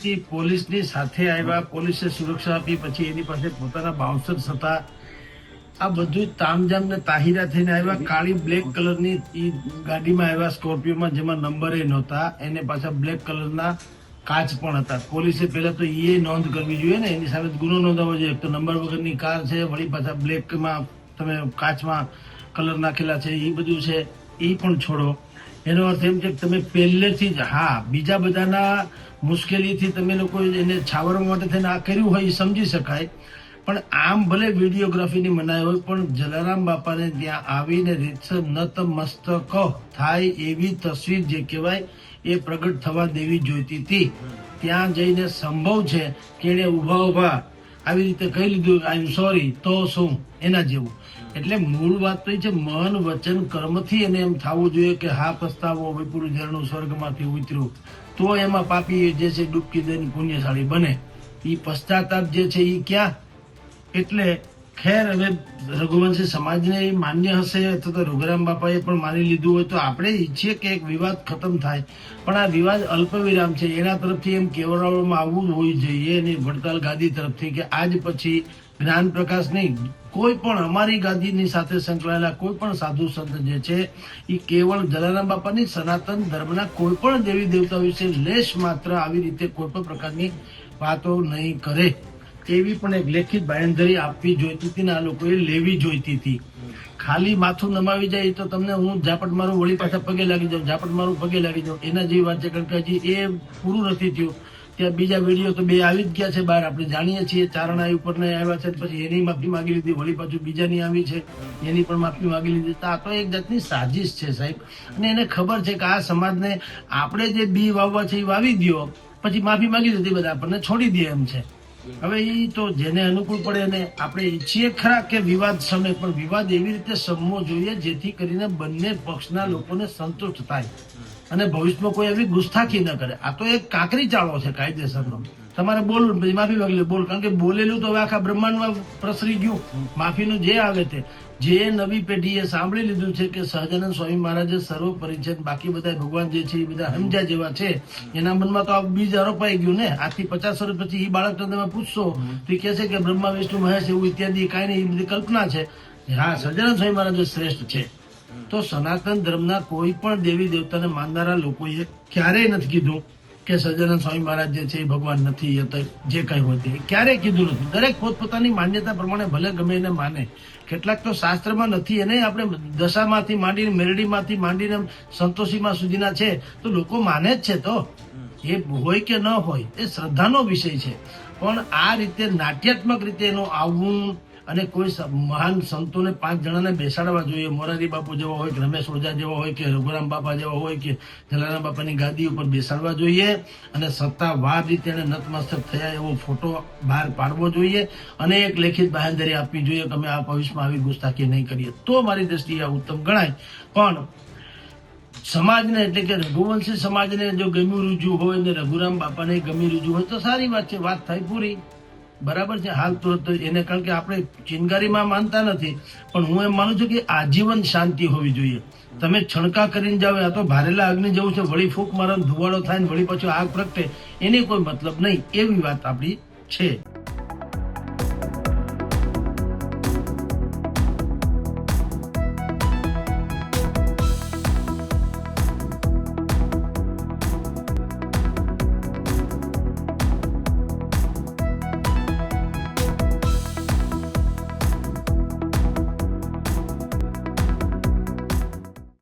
હતી પોલીસની સાથે આવ્યા, પોલીસે સુરક્ષા આપી, પછી એની પાસે પોતાના બાઉન્સર્સ હતા. આ બધું તામજામ ને તાહિરા થઈને આવ્યા. કાળી બ્લેક કલરની ગાડીમાં આવ્યા સ્કોર્પિયોમાં, જેમાં નંબરે નહોતા. એને પાછા બ્લેક કલરના કાચ પણ હતા. પોલીસે પહેલા તો એ નોંધ કરવી જોઈએ ને. એની સામે ગુનો નોંધાવવો જોઈએ. તો નંબર વગરની કાર છે, વળી પાછા બ્લેકમાં તમે કાચમાં કલર નાખેલા છે એ બધું છે. એ પણ છોડો. એનો અર્થ એમ છે કે તમે પહેલેથી જ, હા, બીજા બધાના મુશ્કેલીથી તમે લોકો એને છાવરવા માટે થઈને આ કર્યું હોય એ સમજી શકાય. પણ આમ ભલે વિડીયોગ્રાફીની મનાઈ હોય, પણ જલારામ બાપાને ત્યાં આવીને રીતસર નતમસ્તક થાય એવી તસવીર જે કહેવાય, એ પ્રગટ થવા દેવી જોઈતી હતી. ત્યાં જઈને સંભવ છે કે એને ઊભા ઊભા આવી રીતે કહી લીધું આઈ એમ સોરી તો શું? એના જેવું. એટલે મૂળ વાત તો છે, મન, વચન, કર્મથી એને એમ થવું જોઈએ કે હા, પસ્તાવો વિપુલ ઝરણું સ્વર્ગમાંથી ઉતર્યું. તો એમાં પાપી જે છે, ડૂબકી દઈને પુણ્યશાળી બને. એ પશ્ચાતાપ જે છે એ ક્યાં? એટલે ખેર હવે રઘુવંશી સમાજને એ માન્ય હશે અથવા તો રઘુરામ બાપાએ પણ માની લીધું હોય તો આપણે ઈચ્છીએ કે એક વિવાદ ખતમ થાય. પણ આ વિવાદ અલ્પ વિરામ છે. એના તરફથી એમ કેવડાવવામાં આવવું હોય જોઈએ અને વડતાલ ગાદી તરફથી કે આજ પછી જ્ઞાન પ્રકાશ નહીં. કોઈ પણ અમારી ગાદીની સાથે સંકળાયેલા કોઈ પણ સાધુ સંત જે છે એ કેવળ જલારામ બાપાની સનાતન ધર્મના કોઈ પણ દેવી દેવતા વિશે લેશ માત્ર આવી રીતે કોઈ પણ પ્રકારની વાતો નહીં કરે. એવી પણ એક લેખિત બાંયધરી આપવી જોઈતી હતી ને આ લોકોએ લેવી જોઈતી હતી. ખાલી માથું નમાવી જાય તો તમને હું ઝાપટ મારું વળી પાછા પગે લાગી જાઉં, ઝાપટ મારું પગે લાગી જાઉં. એના જેવી વાત છે, કારણ કે હજી એ પૂરું નથી થયું. ત્યાં બીજા વીડિયો તો બે આવી જ ગયા છે બહાર. આપણે જાણીએ છીએ, ચારણા ઉપર ને આવ્યા છે, પછી એની માફી માંગી લીધી, વળી પાછું બીજાની આવી છે, એની પણ માફી માંગી લીધી. તો આ તો એક જાતની સાજિશ છે સાહેબ. અને એને ખબર છે કે આ સમાજને આપણે જે બી વાવવા છે એ વાવી દ્યો, પછી માફી માંગી દીધી બધા આપણને છોડી દે એમ છે. હવે એ તો જેને અનુકૂળ પડે ને આપણે ઈચ્છીએ ખરા કે વિવાદ સમે, પણ વિવાદ એવી રીતે સમવો જોઈએ જેથી કરીને બંને પક્ષના લોકોને સંતુષ્ટ થાય. અને ભવિષ્યમાં કોઈ એવી ગુસ્તાખી ન કરે. આ તો એક કાંકરી ચાળો છે કાયદેસરનો. તમારે પછી માફી માંગી લે, બોલ. કારણ કે બોલેલું તો આખા બ્રહ્માંડમાં પ્રસરી ગયું. માફીનું જે આવે તે. જે નવી પેઢીએ સાંભળી લીધું છે કે સહજાનંદ સ્વામી મહારાજે સર્વ પરિચય બાકી બધા ભગવાન જે છે એ બધા હમજા જેવા છે. એના મનમાં તો આ બીજ અરોપાઈ ગયું ને. આજથી પચાસ વર્ષ પછી એ બાળકને તમે પૂછશો, તો એ કહે કે બ્રહ્મા, વિષ્ણુ, મહેશ એવું ઇત્યાદિ કાંઈ નહીં એ બધી કલ્પના છે. હા, સહજાનંદ સ્વામી મહારાજ શ્રેષ્ઠ છે. તો સનાતન ધર્મના કોઈ પણ દેવી દેવતાને માનનારા લોકોએ ક્યારેય નથી કીધું. કે સહજાનંદ સ્વામી મહારાજ જે છે એ ભગવાન નથી જે કઈ હોય તે. ક્યારેય કીધું નથી. દરેક પોતપોતાની માન્યતા પ્રમાણે ભલે ગમે એને માને. કેટલાક તો શાસ્ત્રમાં નથી, એને આપણે દશામાંથી માંડીને, મેરડીમાંથી માંડીને, સંતોષીમાં સુધીના છે, તો લોકો માને જ છે તો. એ હોય કે ન હોય, એ શ્રદ્ધાનો વિષય છે. પણ આ રીતે નાટ્યાત્મક રીતે એનું આવવું અને કોઈ મહાન સંતોને પાંચ જણાને બેસાડવા જોઈએ. મોરારી બાપુ જેવા હોય કે રમેશ ઓઝા જેવા હોય કે રઘુરામ બાપા જેવા હોય કે જલારામ બાપાની ગાદી ઉપર બેસાડવા જોઈએ અને સત્તાવાર રીતે એને નતમસ્તક થયા એવો ફોટો બહાર પાડવો જોઈએ અને એક લેખિત બાહેંધરી આપવી જોઈએ કે અમે આ ભવિષ્યમાં આવી ગુસ્તાખી નહીં કરીએ. તો મારી દ્રષ્ટિએ આ ઉત્તમ ગણાય. પણ સમાજને એટલે કે રઘુવંશી સમાજને જો ગમ્યું રૂજુ હોય ને રઘુરામ બાપાને ગમી રૂજુ હોય તો સારી વાત છે. વાત થાય પૂરી. બરાબર છે? હાલ તો એને કારણ કે આપણે ચિનગારીમાં માનતા નથી, પણ હું એમ માનું છું કે આજીવન શાંતિ હોવી જોઈએ. તમે છણકા કરીને જાઓ આ તો ભારેલા અગ્નિ જેવું છે, વળી ફૂંક મારો ધુવાડો થાય ને વળી પછી આગ પ્રગટે, એની કોઈ મતલબ નહીં. એવી વાત આપણી છે.